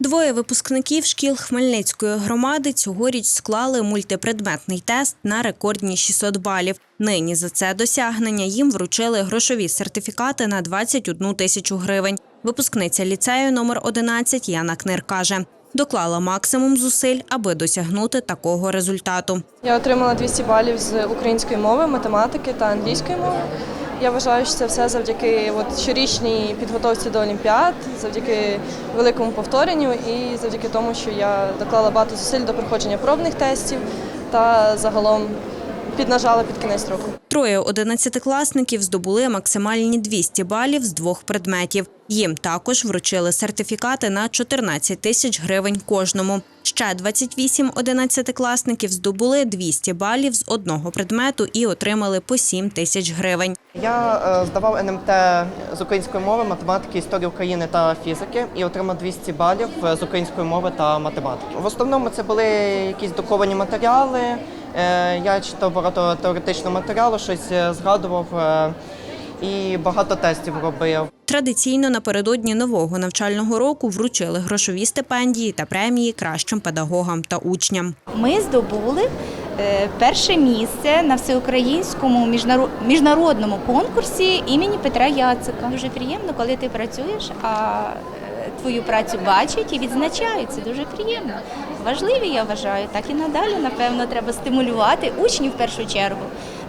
Двоє випускників шкіл Хмельницької громади цьогоріч склали мультипредметний тест на рекордні 600 балів. Нині за це досягнення їм вручили грошові сертифікати на 21 тисячу гривень. Випускниця ліцею номер 11 Яна Книр каже, доклала максимум зусиль, аби досягнути такого результату. Я отримала 200 балів з української мови, математики та англійської мови. Я вважаю, що це все завдяки от, щорічній підготовці до Олімпіад, завдяки великому повторенню і завдяки тому, що я доклала багато зусиль до проходження пробних тестів та загалом піднажала під кінець року. Троє одинадцятикласників здобули максимальні 200 балів з двох предметів. Їм також вручили сертифікати на 14 тисяч гривень кожному. Ще 28 одинадцятикласників здобули 200 балів з одного предмету і отримали по 7 тисяч гривень. Я е, здавав НМТ з української мови, математики, історії України та фізики і отримав 200 балів з української мови та математики. В основному це були якісь друковані матеріали. Е, Я читав багато теоретичного матеріалу, щось е, згадував е, і багато тестів робив. Традиційно напередодні нового навчального року вручили грошові стипендії та премії кращим педагогам та учням. Ми здобули перше місце на всеукраїнському міжнародному конкурсі імені Петра Яцика. Дуже приємно, коли ти працюєш, а твою працю бачать і відзначають. Це дуже приємно. Важливі, я вважаю. Так і надалі, напевно, треба стимулювати учнів в першу чергу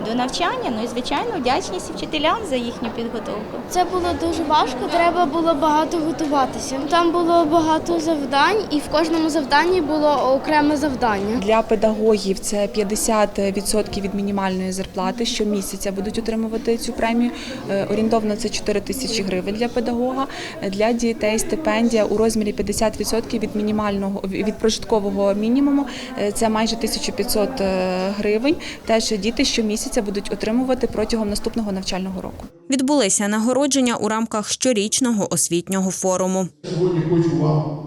до навчання. Ну і звичайно, вдячність вчителям за їхню підготовку. Це було дуже важко, треба було багато готуватися. Там було багато завдань, і в кожному завданні було окреме завдання. Для педагогів це 50% від мінімальної зарплати. Щомісяця будуть отримувати цю премію. Е, Орієнтовно це 4 тисячі гривень для педагога. Для дітей стипендія у розмірі 50% від мінімального від прожиткового мінімуму. Е, Це майже 1500 е, гривень. Теж діти щомісяця будуть отримувати протягом наступного навчального року. Відбулися нагородження у рамках щорічного освітнього форуму. Сьогодні хочу вам,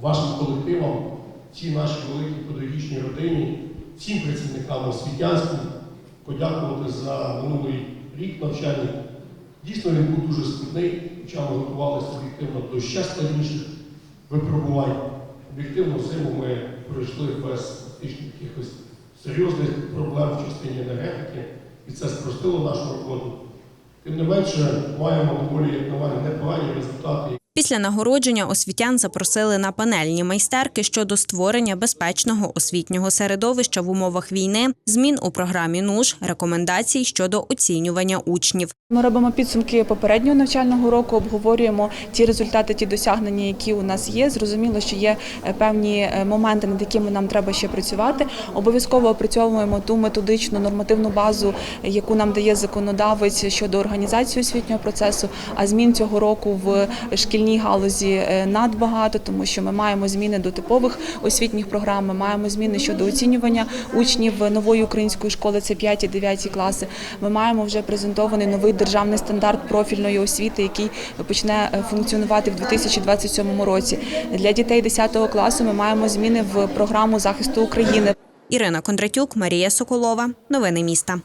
вашим колективам, цій нашій великій педагогічній родині, всім працівникам освітянським подякувати за минулий рік навчальний. Дійсно, він був дуже складний, хоча ми готувалися об'єктивно до ще складніших випробувань. Об'єктивно зиму ми пройшли без фактично якихось серйозних проблем в частині енергетики, і це спростило нашу роботу. Тим не менше, маємо доволі, як на мене, непогані результати. Після нагородження освітян запросили на панельні майстерки щодо створення безпечного освітнього середовища в умовах війни, змін у програмі НУШ, рекомендацій щодо оцінювання учнів. Ми робимо підсумки попереднього навчального року, обговорюємо ті результати, ті досягнення, які у нас є. Зрозуміло, що є е, певні е, моменти, над якими нам треба ще працювати. Обов'язково опрацьовуємо ту методичну нормативну базу, яку нам дає законодавець щодо організації освітнього процесу. А змін цього року в шкільній галузі е, надбагато, тому що ми маємо зміни до типових освітніх програм. Ми маємо зміни щодо оцінювання учнів нової української школи. Це 5 і 9 класи. Ми маємо вже презентований новий державний стандарт профільної освіти, який почне е, функціонувати в 2027 році. Для дітей 10 класу ми маємо зміни в програму захисту України. Ірина Кондратюк, Марія Соколова. Новини міста.